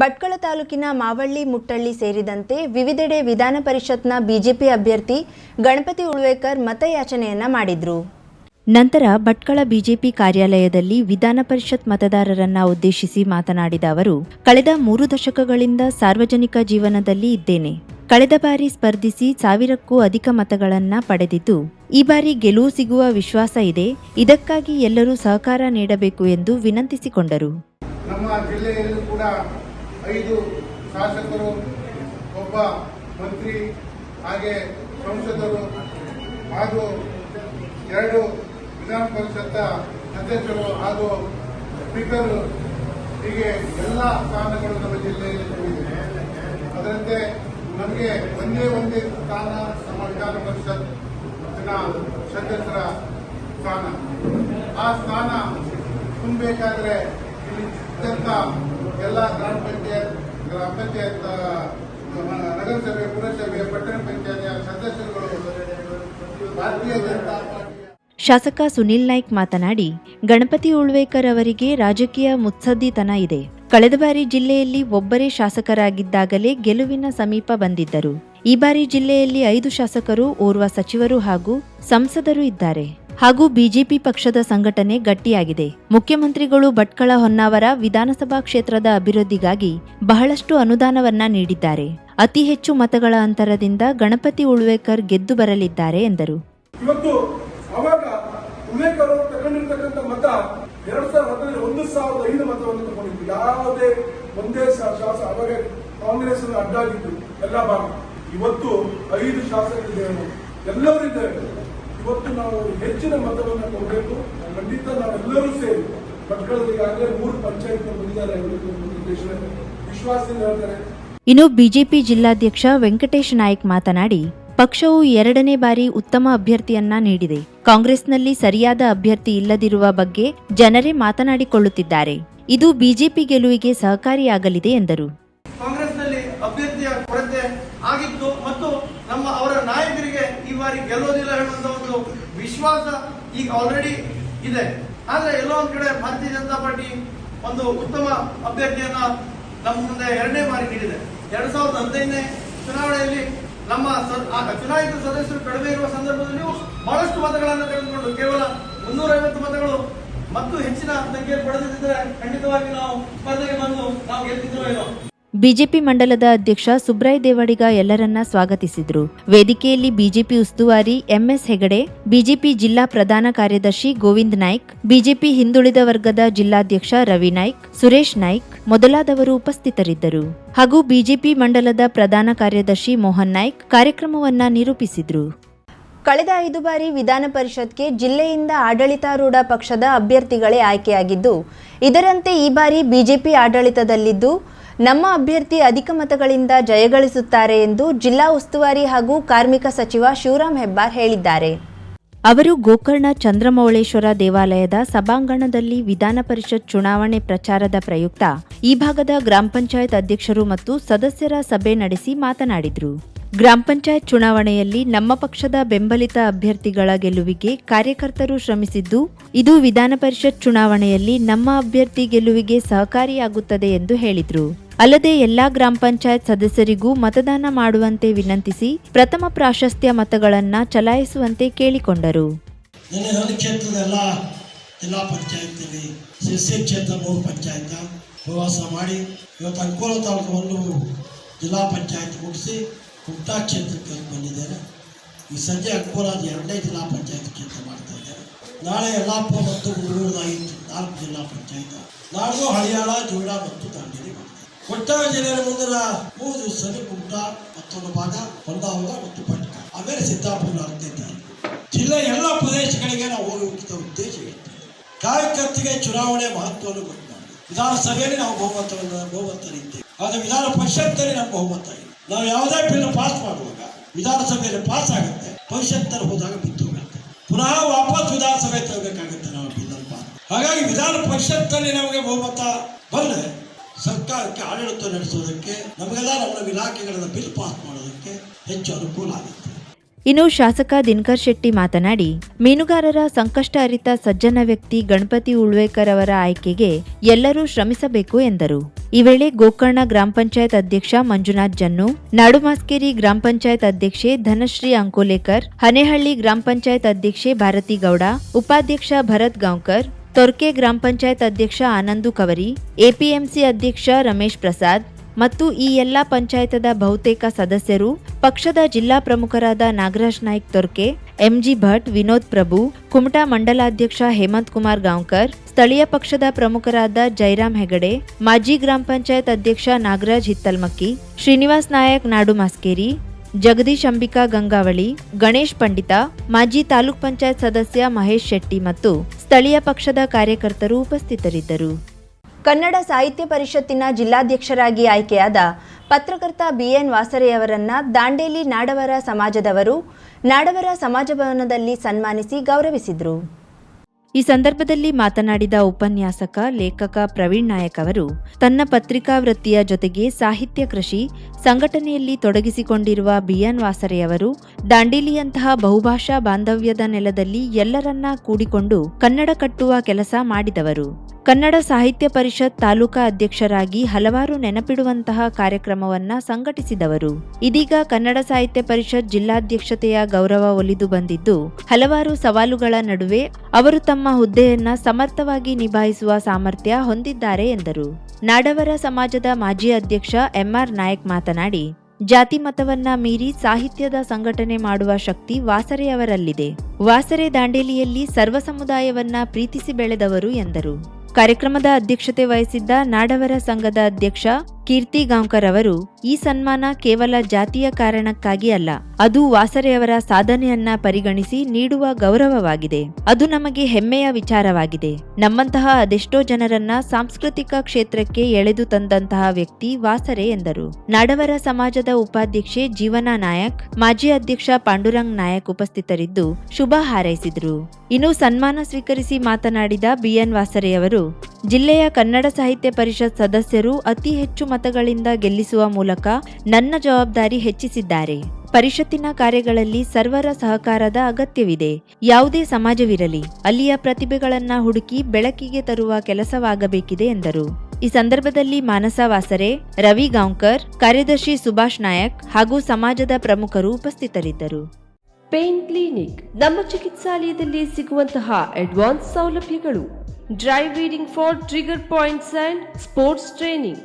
ಭಟ್ಕಳ ತಾಲೂಕಿನ ಮಾವಳ್ಳಿ ಮುಟ್ಟಳ್ಳಿ ಸೇರಿದಂತೆ ವಿವಿಧೆಡೆ ವಿಧಾನ ಪರಿಷತ್ನ ಬಿಜೆಪಿ ಅಭ್ಯರ್ಥಿ ಗಣಪತಿ ಉಳ್ವೇಕರ್ ಮತಯಾಚನೆಯನ್ನ ಮಾಡಿದ್ರು. ನಂತರ ಭಟ್ಕಳ ಬಿಜೆಪಿ ಕಾರ್ಯಾಲಯದಲ್ಲಿ ವಿಧಾನ ಪರಿಷತ್ ಮತದಾರರನ್ನ ಉದ್ದೇಶಿಸಿ ಮಾತನಾಡಿದ ಅವರು ಕಳೆದ ಮೂರು ದಶಕಗಳಿಂದ ಸಾರ್ವಜನಿಕ ಜೀವನದಲ್ಲಿ ಇದ್ದೇನೆ. ಕಳೆದ ಬಾರಿ ಸ್ಪರ್ಧಿಸಿ ಸಾವಿರಕ್ಕೂ ಅಧಿಕ ಮತಗಳನ್ನ ಪಡೆದಿದ್ದು ಈ ಬಾರಿ ಗೆಲುವು ಸಿಗುವ ವಿಶ್ವಾಸ ಇದೆ. ಇದಕ್ಕಾಗಿ ಎಲ್ಲರೂ ಸಹಕಾರ ನೀಡಬೇಕು ಎಂದು ವಿನಂತಿಸಿಕೊಂಡರು. ನಮ್ಮ ಜಿಲ್ಲೆಯಲ್ಲೂ ಕೂಡ ಐದು ಶಾಸಕರು, ಒಬ್ಬ ಮಂತ್ರಿ, ಹಾಗೆ ಸಂಸದರು, ಹಾಗೂ ಎರಡು ವಿಧಾನ ಪರಿಷತ್ತ ಅಧ್ಯಕ್ಷರು ಹಾಗೂ ಸ್ಪೀಕರ್ ಹೀಗೆ ಎಲ್ಲ ಸ್ಥಾನಗಳು ನಮ್ಮ ಜಿಲ್ಲೆಯಲ್ಲಿ ಅದರಂತೆ ನಮಗೆ ಒಂದೇ ಒಂದೇ ಸ್ಥಾನ ನಮ್ಮ ವಿಧಾನ ಪರಿಷತ್ ಸದಸ್ಯರ ಸ್ಥಾನ. ಆ ಸ್ಥಾನ ತುಂಬಬೇಕಾದ್ರೆ ಇಲ್ಲಿ ಇದ್ದಂತ ಎಲ್ಲ ಗ್ರಾಮ ಪಂಚಾಯತ್ ಗ್ರಾಮ ಪಂಚಾಯತ್ ನಗರಸಭೆ ಪುರಸಭೆ ಪಟ್ಟಣ ಪಂಚಾಯತ್ ಸದಸ್ಯರುಗಳು ಭಾರತೀಯ ಜನತಾ ಶಾಸಕ ಸುನಿಲ್ ನಾಯ್ಕ್ ಮಾತನಾಡಿ, ಗಣಪತಿ ಉಳ್ವೇಕರ್ ಅವರಿಗೆ ರಾಜಕೀಯ ಮುತ್ಸದ್ದಿತನ ಇದೆ. ಕಳೆದ ಬಾರಿ ಜಿಲ್ಲೆಯಲ್ಲಿ ಒಬ್ಬರೇ ಶಾಸಕರಾಗಿದ್ದಾಗಲೇ ಗೆಲುವಿನ ಸಮೀಪ ಬಂದಿದ್ದರು. ಈ ಬಾರಿ ಜಿಲ್ಲೆಯಲ್ಲಿ ಐದು ಶಾಸಕರು, ಓರ್ವ ಸಚಿವರು ಹಾಗೂ ಸಂಸದರು ಇದ್ದಾರೆ. ಹಾಗೂ ಬಿಜೆಪಿ ಪಕ್ಷದ ಸಂಘಟನೆ ಗಟ್ಟಿಯಾಗಿದೆ. ಮುಖ್ಯಮಂತ್ರಿಗಳು ಭಟ್ಕಳ ಹೊನ್ನಾವರ ವಿಧಾನಸಭಾ ಕ್ಷೇತ್ರದ ಅಭಿವೃದ್ಧಿಗಾಗಿ ಬಹಳಷ್ಟು ಅನುದಾನವನ್ನ ನೀಡಿದ್ದಾರೆ. ಅತಿ ಹೆಚ್ಚು ಮತಗಳ ಅಂತರದಿಂದ ಗಣಪತಿ ಉಳ್ವೇಕರ್ ಗೆದ್ದು ಬರಲಿದ್ದಾರೆ ಎಂದರು. ಇವತ್ತು ಅವಾಗ ಇವತ್ತು ನಾವು ಹೆಚ್ಚಿನ ಮತವನ್ನು ಕೊಡಬೇಕು. ಖಂಡಿತ ನಾವೆಲ್ಲರೂ ಸೇರಿ ಭಟ್ಕಳದಲ್ಲಿ ಈಗಾಗಲೇ ಮೂರು ಪಂಚಾಯತ್ ಬಂದಿದ್ದಾರೆ ವಿಶ್ವಾಸದಿಂದ ಹೇಳ್ತಾರೆ. ಇನ್ನು ಬಿಜೆಪಿ ಜಿಲ್ಲಾಧ್ಯಕ್ಷ ವೆಂಕಟೇಶ್ ನಾಯ್ಕ್ ಮಾತನಾಡಿ, ಪಕ್ಷವು ಎರಡನೇ ಬಾರಿ ಉತ್ತಮ ಅಭ್ಯರ್ಥಿಯನ್ನ ನೀಡಿದೆ. ಕಾಂಗ್ರೆಸ್ನಲ್ಲಿ ಸರಿಯಾದ ಅಭ್ಯರ್ಥಿ ಇಲ್ಲದಿರುವ ಬಗ್ಗೆ ಜನರೇ ಮಾತನಾಡಿಕೊಳ್ಳುತ್ತಿದ್ದಾರೆ. ಇದು ಬಿಜೆಪಿ ಗೆಲುವಿಗೆ ಸಹಕಾರಿಯಾಗಲಿದೆ ಎಂದರು ಕಾಂಗ್ರೆಸ್ನಲ್ಲಿ ಅಭ್ಯರ್ಥಿಯ ಕೊರತೆ ಆಗಿತ್ತು ಮತ್ತು ನಮ್ಮ ಅವರ ನಾಯಕರಿಗೆ ಈ ಬಾರಿ ಗೆಲ್ಲೋದಿಲ್ಲ ಹೇಳುವಂತ ಒಂದು ವಿಶ್ವಾಸ ಈಗ ಆಲ್ರೆಡಿ ಇದೆ. ಆದ್ರೆ ಎಲ್ಲೋ ಒಂದ್ ಕಡೆ ಭಾರತೀಯ ಜನತಾ ಪಾರ್ಟಿ ಒಂದು ಉತ್ತಮ ಅಭ್ಯರ್ಥಿಯನ್ನ ನಮ್ಮ ಮುಂದೆ ಎರಡನೇ ಬಾರಿ ನೀಡಿದೆ. ಎರಡ್ ಸಾವಿರದ ಹದಿನೈದನೇ ಚುನಾವಣೆಯಲ್ಲಿ ನಮ್ಮ ಚುನಾಯಿತ ಸದಸ್ಯರು ಕಡಿಮೆ ಇರುವ ಸಂದರ್ಭದಲ್ಲಿಯೂ ಬಹಳಷ್ಟು ಮತಗಳನ್ನು ತೆಗೆದುಕೊಂಡು ಕೇವಲ ಮುನ್ನೂರೈವತ್ತು ಮತಗಳು ಮತ್ತು ಹೆಚ್ಚಿನ ಸಂಖ್ಯೆ ಪಡೆದಿದ್ದರೆ ಖಂಡಿತವಾಗಿ ನಾವು ಸ್ಪರ್ಧೆಗೆ ಬಂದು ನಾವು ಏನೋ ಬಿಜೆಪಿ ಮಂಡಲದ ಅಧ್ಯಕ್ಷ ಸುಬ್ರಾಯ್ ದೇವಾಡಿಗ ಎಲ್ಲರನ್ನ ಸ್ವಾಗತಿಸಿದ್ರು. ವೇದಿಕೆಯಲ್ಲಿ ಬಿಜೆಪಿ ಉಸ್ತುವಾರಿ ಎಂಎಸ್ ಹೆಗಡೆ, ಬಿಜೆಪಿ ಜಿಲ್ಲಾ ಪ್ರಧಾನ ಕಾರ್ಯದರ್ಶಿ ಗೋವಿಂದ್ ನಾಯ್ಕ್, ಬಿಜೆಪಿ ಹಿಂದುಳಿದ ವರ್ಗದ ಜಿಲ್ಲಾಧ್ಯಕ್ಷ ರವಿ ನಾಯ್ಕ್, ಸುರೇಶ್ ನಾಯ್ಕ್ ಮೊದಲಾದವರು ಉಪಸ್ಥಿತರಿದ್ದರು. ಹಾಗೂ ಬಿಜೆಪಿ ಮಂಡಲದ ಪ್ರಧಾನ ಕಾರ್ಯದರ್ಶಿ ಮೋಹನ್ ನಾಯ್ಕ್ ಕಾರ್ಯಕ್ರಮವನ್ನ ನಿರೂಪಿಸಿದ್ರು. ಕಳೆದ ಐದು ಬಾರಿ ವಿಧಾನ ಪರಿಷತ್ಗೆ ಜಿಲ್ಲೆಯಿಂದ ಆಡಳಿತಾರೂಢ ಪಕ್ಷದ ಅಭ್ಯರ್ಥಿಗಳೇ ಆಯ್ಕೆಯಾಗಿದ್ದು, ಇದರಂತೆ ಈ ಬಾರಿ ಬಿಜೆಪಿ ಆಡಳಿತದಲ್ಲಿದ್ದು ನಮ್ಮ ಅಭ್ಯರ್ಥಿ ಅಧಿಕ ಮತಗಳಿಂದ ಜಯಗಳಿಸುತ್ತಾರೆ ಎಂದು ಜಿಲ್ಲಾ ಉಸ್ತುವಾರಿ ಹಾಗೂ ಕಾರ್ಮಿಕ ಸಚಿವ ಶಿವರಾಮ್ ಹೆಬ್ಬಾರ್ ಹೇಳಿದ್ದಾರೆ. ಅವರು ಗೋಕರ್ಣ ಚಂದ್ರಮೌಳೇಶ್ವರ ದೇವಾಲಯದ ಸಭಾಂಗಣದಲ್ಲಿ ವಿಧಾನ ಪರಿಷತ್ ಚುನಾವಣೆ ಪ್ರಚಾರದ ಪ್ರಯುಕ್ತ ಈ ಭಾಗದ ಗ್ರಾಮ ಪಂಚಾಯತ್ ಅಧ್ಯಕ್ಷರು ಮತ್ತು ಸದಸ್ಯರ ಸಭೆ ನಡೆಸಿ ಮಾತನಾಡಿದರು. ಗ್ರಾಮ ಪಂಚಾಯತ್ ಚುನಾವಣೆಯಲ್ಲಿ ನಮ್ಮ ಪಕ್ಷದ ಬೆಂಬಲಿತ ಅಭ್ಯರ್ಥಿಗಳ ಗೆಲುವಿಗೆ ಕಾರ್ಯಕರ್ತರು ಶ್ರಮಿಸಿದ್ದು, ಇದು ವಿಧಾನ ಪರಿಷತ್ ಚುನಾವಣೆಯಲ್ಲಿ ನಮ್ಮ ಅಭ್ಯರ್ಥಿ ಗೆಲುವಿಗೆ ಸಹಕಾರಿಯಾಗುತ್ತದೆ ಎಂದು ಹೇಳಿದರು. ಅಲ್ಲದೆ ಎಲ್ಲಾ ಗ್ರಾಮ ಪಂಚಾಯತ್ ಸದಸ್ಯರಿಗೂ ಮತದಾನ ಮಾಡುವಂತೆ ವಿನಂತಿಸಿ ಪ್ರಥಮ ಪ್ರಾಶಸ್ತ್ಯ ಮತಗಳನ್ನು ಚಲಾಯಿಸುವಂತೆ ಕೇಳಿಕೊಂಡರು. ಜಿಲ್ಲಾ ಪಂಚಾಯತ್ ಮುಗಿಸಿ ಕುಮಟಾ ಕ್ಷೇತ್ರಕ್ಕೆ ಬಂದಿದ್ದೇನೆ ಈ ಸಂಜೆ ಅಕ್ಕೋಲಾದ ಎರಡನೇ ಜಿಲ್ಲಾ ಪಂಚಾಯತ್ ಕ್ಷೇತ್ರ ಮಾಡ್ತಾ ಇದ್ದೇನೆ ನಾಳೆ ಯಲ್ಲಾಪುರ ಮತ್ತು ಮುರುಗೋಡು ಐದು ನಾಲ್ಕು ಜಿಲ್ಲಾ ಪಂಚಾಯತ್. ನಾಡ್ದು ಹಳಿಯಾಳ, ಜೋಳ ಮತ್ತು ದಾಂಡೇಲಿ ಮಾಡ್ತೇನೆ ಒಟ್ಟಾರೆ ಜಿಲ್ಲೆಯ ಮುಂದಿನ ಮೂರು ದಿವಸದಲ್ಲಿ ಕುಮಟಾ ಮತ್ತೊಂದು ಭಾಗ ಹೊಂದಾವರ ಮತ್ತು ಪಟ್ಟ ಆಮೇಲೆ ಸಿದ್ದಾಪುರ ಆಗ್ತಿದ್ದಾರೆ ಜಿಲ್ಲೆಯ ಎಲ್ಲ ಪ್ರದೇಶಗಳಿಗೆ ನಾವು ಹೋಗುವಂಥ ಉದ್ದೇಶ ಇತ್ತು ಚುನಾವಣೆ ಮಹತ್ವವನ್ನು ಗೊತ್ತು ವಿಧಾನಸಭೆಯಲ್ಲಿ ನಾವು ಬಹುಮತವನ್ನು ಬಹುಮತ ಇದ್ದೇವೆ ಆದರೆ ವಿಧಾನ ಪರಿಷತ್ತಲ್ಲಿ ನಮ್ಮ ಬಹುಮತ ಇಲ್ಲ. ನಾವು ಯಾವುದೇ ಬಿಲ್ ಪಾಸ್ ಮಾಡುವಾಗ ವಿಧಾನಸಭೆಯಲ್ಲಿ ಪಾಸ್ ಆಗುತ್ತೆ. ಪರಿಷತ್ತರ ಹೋದಾಗ ಬಿದ್ದು ಹೋಗುತ್ತೆ. ಪುನಃ ವಾಪಸ್ ವಿಧಾನಸಭೆ ತರಬೇಕಾಗುತ್ತೆ ನಾವು ಬಿಲ್ ಪಾಸ್ ಹಾಗಾಗಿ ವಿಧಾನ ಪರಿಷತ್ತಲ್ಲಿ ನಮಗೆ ಬಹುಮತ ಬಂದರೆ ಸರ್ಕಾರಕ್ಕೆ ಆಡಳಿತ ನಡೆಸೋದಕ್ಕೆ ನಮಗೆಲ್ಲ ನಮ್ಮ ಇಲಾಖೆಗಳನ್ನ ಬಿಲ್ ಪಾಸ್ ಮಾಡೋದಕ್ಕೆ ಹೆಚ್ಚು ಅನುಕೂಲ ಆಗುತ್ತೆ. ಇನ್ನು ಶಾಸಕ ದಿನಕರ್ ಶೆಟ್ಟಿ ಮಾತನಾಡಿ, ಮೀನುಗಾರರ ಸಂಕಷ್ಟ ಅರಿತ ಸಜ್ಜನ ವ್ಯಕ್ತಿ ಗಣಪತಿ ಉಳ್ವೇಕರ್ ಅವರ ಆಯ್ಕೆಗೆ ಎಲ್ಲರೂ ಶ್ರಮಿಸಬೇಕು ಎಂದರು. ಈ ವೇಳೆ ಗೋಕರ್ಣ ಗ್ರಾಮ ಪಂಚಾಯತ್ ಅಧ್ಯಕ್ಷ ಮಂಜುನಾಥ್ ಜನ್ನು ನಾಡುಮಾಸ್ಕೇರಿ ಗ್ರಾಮ ಪಂಚಾಯತ್ ಅಧ್ಯಕ್ಷೆ ಧನಶ್ರೀ ಅಂಕೋಲೇಕರ್, ಹನೇಹಳ್ಳಿ ಗ್ರಾಮ ಪಂಚಾಯತ್ ಅಧ್ಯಕ್ಷೆ ಭಾರತಿ ಗೌಡ, ಉಪಾಧ್ಯಕ್ಷ ಭರತ್ ಗಾಂವ್ಕರ್, ತೊರ್ಕೆ ಗ್ರಾಮ ಪಂಚಾಯತ್ ಅಧ್ಯಕ್ಷ ಆನಂದು ಕವರಿ, ಎಪಿಎಂಸಿ ಅಧ್ಯಕ್ಷ ರಮೇಶ್ ಪ್ರಸಾದ್ ಮತ್ತು ಈ ಎಲ್ಲ ಪಂಚಾಯತದ ಬಹುತೇಕ ಸದಸ್ಯರು, ಪಕ್ಷದ ಜಿಲ್ಲಾ ಪ್ರಮುಖರಾದ ನಾಗರಾಜ್ ನಾಯ್ಕ್ ತೊರ್ಕೆ, ಎಂಜಿ ಭಟ್, ವಿನೋದ್ ಪ್ರಭು, ಕುಮಟಾ ಮಂಡಲಾಧ್ಯಕ್ಷ ಹೇಮಂತ್ ಕುಮಾರ್ ಗಾಂವ್ಕರ್, ಸ್ಥಳೀಯ ಪಕ್ಷದ ಪ್ರಮುಖರಾದ ಜೈರಾಮ್ ಹೆಗಡೆ, ಮಾಜಿ ಗ್ರಾಮ ಪಂಚಾಯತ್ ಅಧ್ಯಕ್ಷ ನಾಗರಾಜ್ ಹಿತ್ತಲ್ಮಕ್ಕಿ, ಶ್ರೀನಿವಾಸ್ ನಾಯಕ್ ನಾಡು ಮಾಸ್ಕೇರಿ, ಜಗದೀಶ್ ಅಂಬಿಕಾ ಗಂಗಾವಳಿ, ಗಣೇಶ್ ಪಂಡಿತ, ಮಾಜಿ ತಾಲೂಕ್ ಪಂಚಾಯತ್ ಸದಸ್ಯ ಮಹೇಶ್ ಶೆಟ್ಟಿ ಮತ್ತು ಸ್ಥಳೀಯ ಪಕ್ಷದ ಕಾರ್ಯಕರ್ತರು ಉಪಸ್ಥಿತರಿದ್ದರು. ಕನ್ನಡ ಸಾಹಿತ್ಯ ಪರಿಷತ್ತಿನ ಜಿಲ್ಲಾಧ್ಯಕ್ಷರಾಗಿ ಆಯ್ಕೆಯಾದ ಪತ್ರಕರ್ತ ಬಿಎನ್ ವಾಸರೆಯವರನ್ನ ದಾಂಡೇಲಿ ನಾಡವರ ಸಮಾಜದವರು, ನಾಡವರ ಸಮಾಜ ಭವನದಲ್ಲಿ ಸನ್ಮಾನಿಸಿ ಗೌರವಿಸಿದರು. ಈ ಸಂದರ್ಭದಲ್ಲಿ ಮಾತನಾಡಿದ ಉಪನ್ಯಾಸಕ, ಲೇಖಕ ಪ್ರವೀಣ್ ನಾಯಕ್ ಅವರು, ತನ್ನ ಪತ್ರಿಕಾ ವೃತ್ತಿಯ ಜೊತೆಗೆ ಸಾಹಿತ್ಯ ಕೃಷಿ ಸಂಘಟನೆಯಲ್ಲಿ ತೊಡಗಿಸಿಕೊಂಡಿರುವ ಬಿಎನ್ ವಾಸರೆಯವರು ದಾಂಡೇಲಿಯಂತಹ ಬಹುಭಾಷಾ ಬಾಂಧವ್ಯದ ನೆಲದಲ್ಲಿ ಎಲ್ಲರನ್ನ ಕೂಡಿಕೊಂಡು ಕನ್ನಡ ಕಟ್ಟುವ ಕೆಲಸ ಮಾಡಿದವರು. ಕನ್ನಡ ಸಾಹಿತ್ಯ ಪರಿಷತ್ ತಾಲೂಕಾ ಅಧ್ಯಕ್ಷರಾಗಿ ಹಲವಾರು ನೆನಪಿಡುವಂತಹ ಕಾರ್ಯಕ್ರಮವನ್ನ ಸಂಘಟಿಸಿದವರು. ಇದೀಗ ಕನ್ನಡ ಸಾಹಿತ್ಯ ಪರಿಷತ್ ಜಿಲ್ಲಾಧ್ಯಕ್ಷತೆಯ ಗೌರವ ಒಲಿದು ಬಂದಿದ್ದು, ಹಲವಾರು ಸವಾಲುಗಳ ನಡುವೆ ಅವರು ತಮ್ಮ ಹುದ್ದೆಯನ್ನ ಸಮರ್ಥವಾಗಿ ನಿಭಾಯಿಸುವ ಸಾಮರ್ಥ್ಯ ಹೊಂದಿದ್ದಾರೆ ಎಂದರು. ನಾಡವರ ಸಮಾಜದ ಮಾಜಿ ಅಧ್ಯಕ್ಷ ಎಂಆರ್ ನಾಯಕ್ ಮಾತನಾಡಿ, ಜಾತಿ ಮತವನ್ನ ಮೀರಿ ಸಾಹಿತ್ಯದ ಸಂಘಟನೆ ಮಾಡುವ ಶಕ್ತಿ ವಾಸರೆಯವರಲ್ಲಿದೆ ವಾಸರೆ ದಾಂಡೇಲಿಯಲ್ಲಿ ಸರ್ವ ಸಮುದಾಯವನ್ನ ಪ್ರೀತಿಸಿ ಬೆಳೆದವರು ಎಂದರು. ಕಾರ್ಯಕ್ರಮದ ಅಧ್ಯಕ್ಷತೆ ವಹಿಸಿದ್ದ ನಾಡವರ ಸಂಘದ ಅಧ್ಯಕ್ಷ ಕೀರ್ತಿ ಗಾಂವ್ಕರ್ ಅವರು, ಈ ಸನ್ಮಾನ ಕೇವಲ ಜಾತಿಯ ಕಾರಣಕ್ಕಾಗಿ ಅಲ್ಲ, ಅದು ವಾಸರೆಯವರ ಸಾಧನೆಯನ್ನ ಪರಿಗಣಿಸಿ ನೀಡುವ ಗೌರವವಾಗಿದೆ. ಅದು ನಮಗೆ ಹೆಮ್ಮೆಯ ವಿಚಾರವಾಗಿದೆ. ನಮ್ಮಂತಹ ಅದೆಷ್ಟೋ ಜನರನ್ನ ಸಾಂಸ್ಕೃತಿಕ ಕ್ಷೇತ್ರಕ್ಕೆ ಎಳೆದು ತಂದಂತಹ ವ್ಯಕ್ತಿ ವಾಸರೆ ಎಂದರು. ನಾಡವರ ಸಮಾಜದ ಉಪಾಧ್ಯಕ್ಷೆ ಜೀವನಾ ನಾಯಕ್, ಮಾಜಿ ಅಧ್ಯಕ್ಷ ಪಾಂಡುರಂಗ್ ನಾಯಕ್ ಉಪಸ್ಥಿತರಿದ್ದು ಶುಭ ಹಾರೈಸಿದರು. ಇನ್ನು ಸನ್ಮಾನ ಸ್ವೀಕರಿಸಿ ಮಾತನಾಡಿದ ಬಿಎನ್ ವಾಸರೆಯವರು, ಜಿಲ್ಲೆಯ ಕನ್ನಡ ಸಾಹಿತ್ಯ ಪರಿಷತ್ ಸದಸ್ಯರು ಅತಿ ಹೆಚ್ಚು ಮತಗಳಿಂದ ಗೆಲ್ಲಿಸುವ ಮೂಲಕ ನನ್ನ ಜವಾಬ್ದಾರಿ ಹೆಚ್ಚಿಸಿದ್ದಾರೆ. ಪರಿಷತ್ತಿನ ಕಾರ್ಯಗಳಲ್ಲಿ ಸರ್ವರ ಸಹಕಾರದ ಅಗತ್ಯವಿದೆ. ಯಾವುದೇ ಸಮಾಜವಿರಲಿ, ಅಲ್ಲಿಯ ಪ್ರತಿಭೆಗಳನ್ನ ಹುಡುಕಿ ಬೆಳಕಿಗೆ ತರುವ ಕೆಲಸವಾಗಬೇಕಿದೆ ಎಂದರು. ಈ ಸಂದರ್ಭದಲ್ಲಿ ಮಾನಸ ವಾಸರೆ, ರವಿ ಗಾಂವ್ಕರ್, ಕಾರ್ಯದರ್ಶಿ ಸುಭಾಷ್ ನಾಯಕ್ ಹಾಗೂ ಸಮಾಜದ ಪ್ರಮುಖರು ಉಪಸ್ಥಿತರಿದ್ದರು. ಪೇನ್ ಕ್ಲಿನಿಕ್ ನಮ್ಮ ಚಿಕಿತ್ಸಾಲಯದಲ್ಲಿ ಸಿಗುವಂತಹ ಅಡ್ವಾನ್ಸ್ ಸೌಲಭ್ಯಗಳು. Dry reading for trigger points and sports training.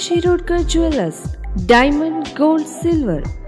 Shirodkar jewellers diamond gold silver